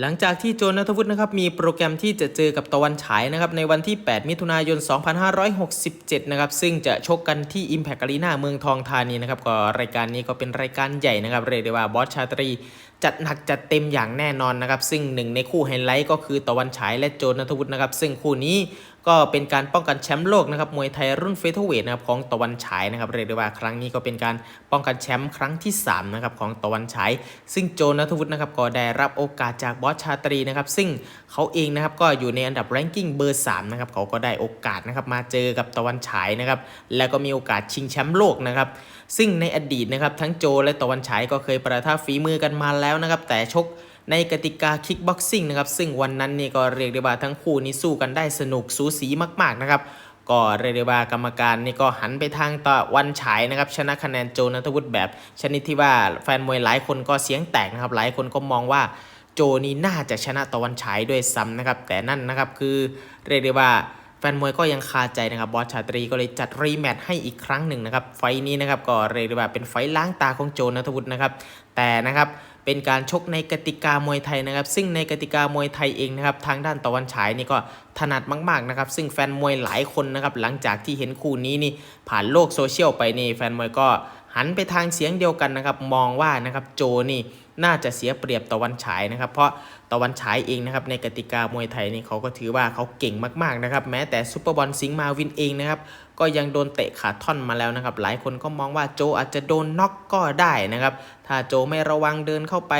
หลังจากที่โจนัทวุฒินะครับมีโปรแกรมที่จะเจอกับตะวันฉายนะครับในวันที่ 8 มิถุนายน 2567 นะครับซึ่งจะชกกันที่ Impact Arena เมืองทองธานีนะครับก็รายการนี้ก็เป็นรายการใหญ่นะครับเรียกได้ว่าบอสชาตรี จัดหนักจัดเต็มอย่างแน่นอนนะครับซึ่งหนึ่งในคู่ไฮไลท์ก็คือตะวันฉายและโจนัทวุฒินะครับซึ่งคู่นี้ก็เป็นการป้องกันแชมป์โลกนะครับมวยไทยรุ่นเฟเธอร์เวทนะครับของตะวันฉายนะครับเรียกได้ว่าครั้งนี้ก็เป็นการป้องกันแชมป์ครั้งที่3นะครับของตะวันฉาย ซึ่งโจนัทวุฒินะครับก็ได้รับโอกาสจากบอสชาตรีนะครับซึ่งเขาเองนะครับก็อยู่ในอันดับแรงกิ้งเบอร์3นะครับเขาก็ได้โอกาสนะครับมาเจอกับตะวันฉายนะครับแล้วก็มีโอกาสชิงแชมป์โลกนะครับซึ่งในอดีตนะครับทั้งโจและตะวันฉายก็เคยประท่าฝีมือกันมาแล้วแล้วนะครับแต่ชกในกติกาคิกบ็อกซิ่งนะครับซึ่งวันนั้นนี่ก็เรียกได้ว่าทั้งคู่นี้สู้กันได้สนุกสูสีมาก ๆนะครับก็เรียกได้ว่ากรรมการนี่ก็หันไปทางตะวันฉายนะครับ ชนะคะแนนโจนัทวุฒิแบบ ชนิดที่ว่าแฟนมวยหลายคนก็เสียงแตกนะครับ หลายคนก็มองว่าโจนี่น่าจะชนะตะวันฉายด้วยซ้ำนะครับ แต่นั่นนะครับคือเรียกได้ว่า แฟนมวยก็ยังคาใจนะครับบอสชาตรีก็เลยจัดรีแมตช์ให้อีกครั้งหนึ่งนะครับไฟล์นี้นะครับก็เรียกได้ว่าเป็นไฟล์ล้างตาของโจนัทวุฒินะครับแต่นะครับเป็นการชกในกติกามวยไทยนะครับ ซึ่งในกติกามวยไทยเองนะครับทางด้านตะวันฉายนี่ก็ถนัดมากๆนะครับ ซึ่งแฟนมวยหลายคนนะครับหลังจากที่เห็นคู่นี้นี่ผ่านโลกโซเชียลไปนี่แฟนมวยก็หันไปทางเสียงเดียวกันนะครับ มองว่านะครับโจนี่น่าจะเสียเปรียบตะวันฉายนะครับ เพราะ ตะวันฉายเองนะครับในกติกามวยไทยนี่เขาก็ถือว่าเขาเก่งมากๆนะครับแม้แต่ซูเปอร์บอลสิงห์มาวินเองนะครับก็ยังโดนเตะขาท่อนมาแล้วนะครับหลายคนก็มองว่าโจอาจจะโดนน็อกก็ได้นะครับถ้าโจไม่ระวังเดินเข้าไป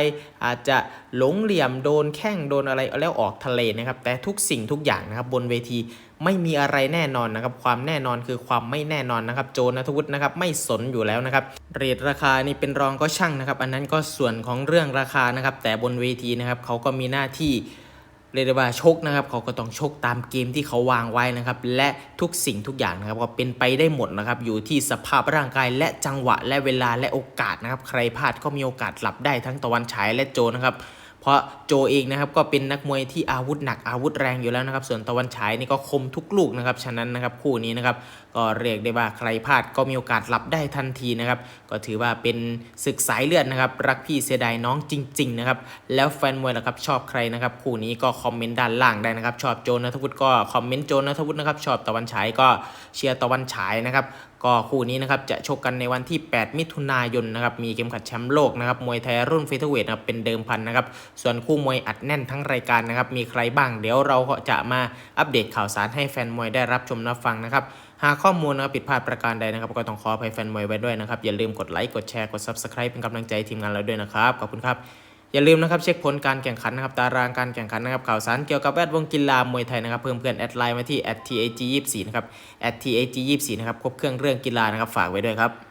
อาจจะหลงเหลี่ยมโดนแข้งโดนอะไรแล้วออกทะเลนะครับแต่ทุกสิ่งทุกอย่างนะครับบนเวทีไม่มีอะไรแน่นอนนะครับความแน่นอนคือความไม่แน่นอนนะครับโจนัทวุฒินะครับไม่สนอยู่แล้วนะครับเรทราคานี่เป็นรองก็ช่างนะครับอันนั้นก็ส่วนของเรื่องราคานะครับแต่บนเวทีนะครับเขาก็มีมีหน้าที่เรียกได้ว่าชกนะครับเขาก็ต้องชกตามเกมที่เขาวางไว้นะครับ และทุกสิ่งทุกอย่างนะครับก็เป็นไปได้หมดนะครับ อยู่ที่สภาพร่างกายและจังหวะและเวลาและโอกาสนะครับ ใครพลาดก็มีโอกาสหลับได้ทั้งตะวันฉายและโจนะครับ เพราะโจเองนะครับก็เป็นนักมวยที่อาวุธหนักอาวุธแรงอยู่แล้วนะครับ ส่วนตะวันฉายนี่ก็คมทุกลูกนะครับ ฉะนั้นนะครับคู่นี้นะครับก็เรียกได้ว่าใครพลาดก็มีโอกาสหลับได้ทันทีนะครับ ก็ถือว่าเป็นศึกสายเลือดนะครับ รักพี่เสียดายน้องจริง ๆ นะครับ แล้วแฟนมวยล่ะครับชอบใครนะครับ คู่นี้ก็คอมเมนต์ด้านล่างได้นะครับ ชอบโจนัทวุฒิก็คอมเมนต์โจนัทวุฒินะครับ ชอบตะวันฉายก็เชียร์ตะวันฉายนะครับก็คู่นี้นะครับจะชกกันในวันที่ 8 มิถุนายนนะครับมีเข็มขัดแชมป์โลกนะครับมวยไทยรุ่นเฟเธอร์เวทนะครับเป็นเดิมพันนะครับส่วนคู่มวยอัดแน่นทั้งรายการนะครับ มีใครบ้าง เดี๋ยวเราก็จะมาอัปเดตข่าวสารให้แฟนมวยได้รับชมรับฟังนะครับ หากข้อมูลนะครับผิดพลาดประการใดนะครับ ก็ต้องขออภัยแฟนมวยไว้ด้วยนะครับ อย่าลืมกดไลค์กดแชร์กด Subscribe เป็นกำลังใจทีมงานเราด้วยนะครับขอบคุณครับอย่าลืมนะครับเช็คผลการแข่งขันนะครับตารางการแข่งขันนะครับข่าวสารเกี่ยวกับแวดวงกีฬามวยไทยนะครับเพิ่มเพื่อนแอดไลน์มาที่ @tag24 นะครับ @tag24 นะครับครบเครื่องเรื่องกีฬานะครับฝากไว้ด้วยครับ